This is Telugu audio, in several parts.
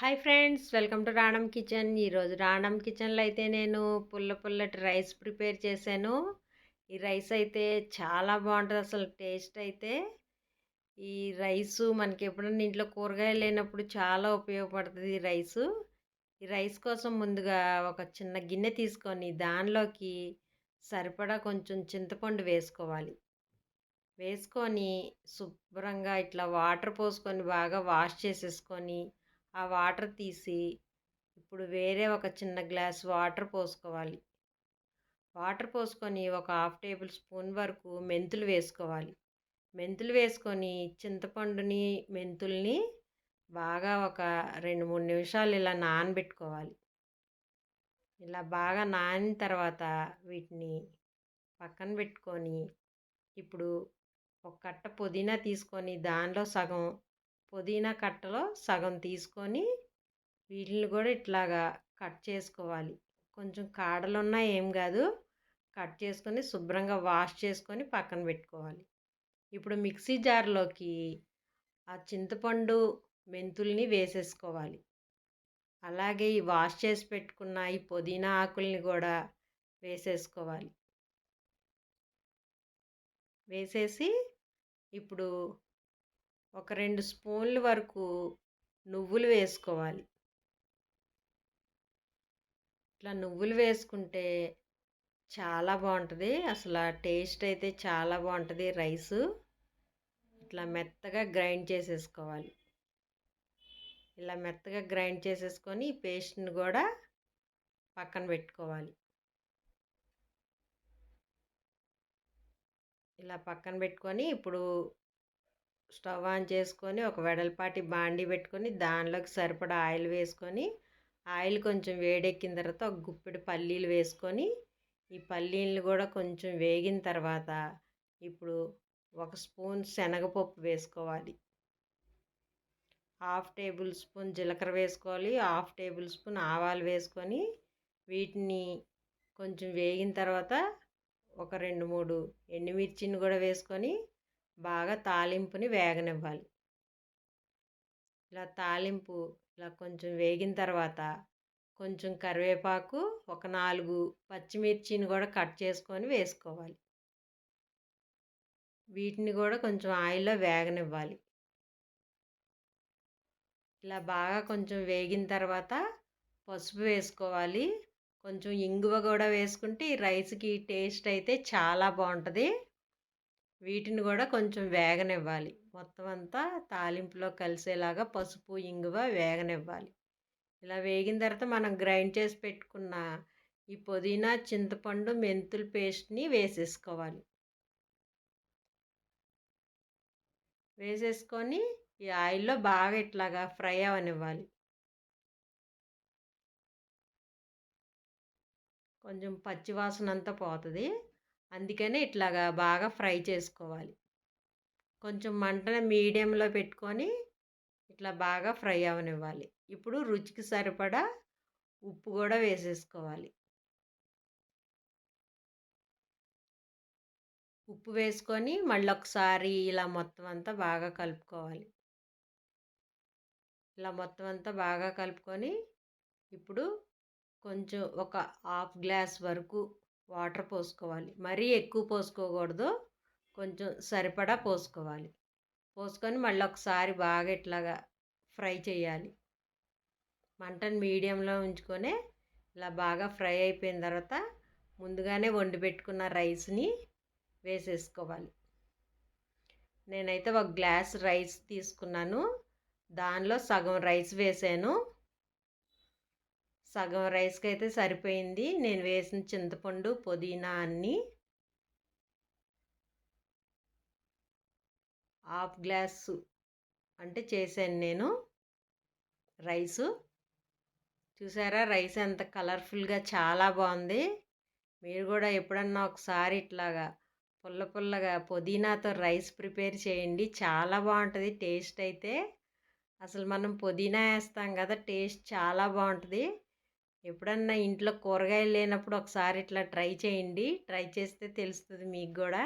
Hi friends welcome to Ranam kitchen. ఈరోజు రాణం కిచెన్లో అయితే నేను పుల్ల పుల్లటి రైస్ ప్రిపేర్ చేశాను. ఈ రైస్ అయితే చాలా బాగుంటుంది అసలు టేస్ట్ అయితే. ఈ రైసు మనకి ఎప్పుడన్నా ఇంట్లో కూరగాయలు లేనప్పుడు చాలా ఉపయోగపడుతుంది ఈ రైసు. ఈ రైస్ కోసం ముందుగా ఒక చిన్న గిన్నె తీసుకొని దానిలోకి సరిపడా కొంచెం చింతపండు వేసుకోవాలి. వేసుకొని శుభ్రంగా ఇట్లా వాటర్ పోసుకొని బాగా వాష్ చేసేసుకొని ఆ వాటర్ తీసి ఇప్పుడు వేరే ఒక చిన్న గ్లాస్ వాటర్ పోసుకోవాలి. వాటర్ పోసుకొని ఒక హాఫ్ టేబుల్ స్పూన్ వరకు మెంతులు వేసుకోవాలి. మెంతులు వేసుకొని చింతపండుని మెంతుల్ని బాగా ఒక రెండు మూడు నిమిషాలు ఇలా నానబెట్టుకోవాలి. ఇలా బాగా నానిన తర్వాత వీటిని పక్కన పెట్టుకొని ఇప్పుడు ఒక కట్ట పుదీనా తీసుకొని దానిలో సగం పుదీనా కట్టలో సగం తీసుకొని వీటిని కూడా ఇట్లాగా కట్ చేసుకోవాలి. కొంచెం కాడలున్నా ఏం కాదు. కట్ చేసుకొని శుభ్రంగా వాష్ చేసుకొని పక్కన పెట్టుకోవాలి. ఇప్పుడు మిక్సీ జార్లోకి ఆ చింతపండు మెంతుల్ని వేసేసుకోవాలి. అలాగే ఈ వాష్ చేసి పెట్టుకున్న ఈ పుదీనా ఆకుల్ని కూడా వేసేసుకోవాలి. వేసేసి ఇప్పుడు ఒక రెండు స్పూన్ల వరకు నువ్వులు వేసుకోవాలి. ఇట్లా నువ్వులు వేసుకుంటే చాలా బాగుంటుంది. అసలు టేస్ట్ అయితే చాలా బాగుంటుంది రైసు. ఇట్లా మెత్తగా గ్రైండ్ చేసేసుకోవాలి. ఇలా మెత్తగా గ్రైండ్ చేసేసుకొని ఈ పేస్ట్ని కూడా పక్కన పెట్టుకోవాలి. ఇలా పక్కన పెట్టుకొని ఇప్పుడు స్టవ్ ఆన్ చేసుకొని ఒక వెడల్పాటి బాండి పెట్టుకొని దానిలోకి సరిపడా ఆయిల్ వేసుకొని ఆయిల్ కొంచెం వేడెక్కిన తర్వాత ఒక గుప్పెడు పల్లీలు వేసుకొని ఈ పల్లీలు కూడా కొంచెం వేగిన తర్వాత ఇప్పుడు ఒక స్పూన్ శనగపప్పు వేసుకోవాలి. హాఫ్ టేబుల్ స్పూన్ జీలకర్ర వేసుకోవాలి. హాఫ్ టేబుల్ స్పూన్ ఆవాలు వేసుకొని వీటిని కొంచెం వేగిన తర్వాత ఒక రెండు మూడు ఎండుమిర్చిని కూడా వేసుకొని బాగా తాలింపుని వేగనివ్వాలి. ఇలా తాలింపు ఇలా కొంచెం వేగిన తర్వాత కొంచెం కరివేపాకు ఒక నాలుగు పచ్చిమిర్చిని కూడా కట్ చేసుకొని వేసుకోవాలి. వీటిని కూడా కొంచెం ఆయిల్లో వేగనివ్వాలి. ఇలా బాగా కొంచెం వేగిన తర్వాత పసుపు వేసుకోవాలి. కొంచెం ఇంగువ కూడా వేసుకుంటే ఈ రైస్కి టేస్ట్ అయితే చాలా బాగుంటుంది. వీటిని కూడా కొంచెం వేగనివ్వాలి. మొత్తం అంతా తాలింపులో కలిసేలాగా పసుపు ఇంగువ వేగనివ్వాలి. ఇలా వేగిన తర్వాత మనం గ్రైండ్ చేసి పెట్టుకున్న ఈ పుదీనా చింతపండు మెంతుల పేస్ట్ని వేసేసుకోవాలి. వేసేసుకొని ఈ ఆయిల్లో బాగా ఇట్లాగా ఫ్రై అవనివ్వాలి. కొంచెం పచ్చివాసన అంతా పోతుంది. అందుకనే ఇట్లాగా బాగా ఫ్రై చేసుకోవాలి. కొంచెం మంటను మీడియంలో పెట్టుకొని ఇట్లా బాగా ఫ్రై అవనివ్వాలి. ఇప్పుడు రుచికి సరిపడా ఉప్పు కూడా వేసేసుకోవాలి. ఉప్పు వేసుకొని మళ్ళీ ఒకసారి ఇలా మొత్తం అంతా బాగా కలుపుకోవాలి. ఇలా మొత్తం అంతా బాగా కలుపుకొని ఇప్పుడు కొంచెం ఒక హాఫ్ గ్లాస్ వరకు వాటర్ పోసుకోవాలి. మరీ ఎక్కువ పోసుకోకూడదు. కొంచెం సరిపడా పోసుకోవాలి. పోసుకొని మళ్ళీ ఒకసారి బాగా ఇట్లాగా ఫ్రై చేయాలి. మంటను మీడియంలో ఉంచుకొని ఇలా బాగా ఫ్రై అయిపోయిన తర్వాత ముందుగానే వండి పెట్టుకున్న రైస్ని వేసేసుకోవాలి. నేనైతే ఒక గ్లాస్ రైస్ తీసుకున్నాను. దానిలో సగం రైస్ వేసాను. సగం రైస్కి అయితే సరిపోయింది. నేను వేసిన చింతపండు పుదీనా అన్నీ హాఫ్ గ్లాసు అంటే చేశాను నేను రైసు. చూసారా రైస్ ఎంత కలర్ఫుల్గా చాలా బాగుంది. మీరు కూడా ఎప్పుడన్నా ఒకసారి ఇట్లాగా పుల్ల పుల్లగా పుదీనాతో రైస్ ప్రిపేర్ చేయండి. చాలా బాగుంటుంది టేస్ట్ అయితే. అసలు మనం పుదీనా వేస్తాం కదా టేస్ట్ చాలా బాగుంటుంది. ఎప్పుడన్నా ఇంట్లో కూరగాయలు లేనప్పుడు ఒకసారి ఇట్లా ట్రై చేయండి. ట్రై చేస్తే తెలుస్తుంది మీకు కూడా.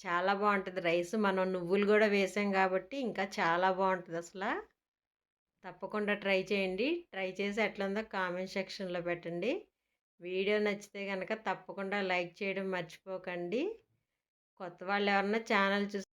చాలా బాగుంటుంది. రైస్ మనం నువ్వులు కూడా వేసాం కాబట్టి ఇంకా చాలా బాగుంటుంది అసలు. తప్పకుండా ట్రై చేయండి. ట్రై చేసి ఎట్లుందో కామెంట్ సెక్షన్లో పెట్టండి. వీడియో నచ్చితే కనుక తప్పకుండా లైక్ చేయడం మర్చిపోకండి. కొత్త వాళ్ళు ఎవరన్నా ఛానల్ చూసి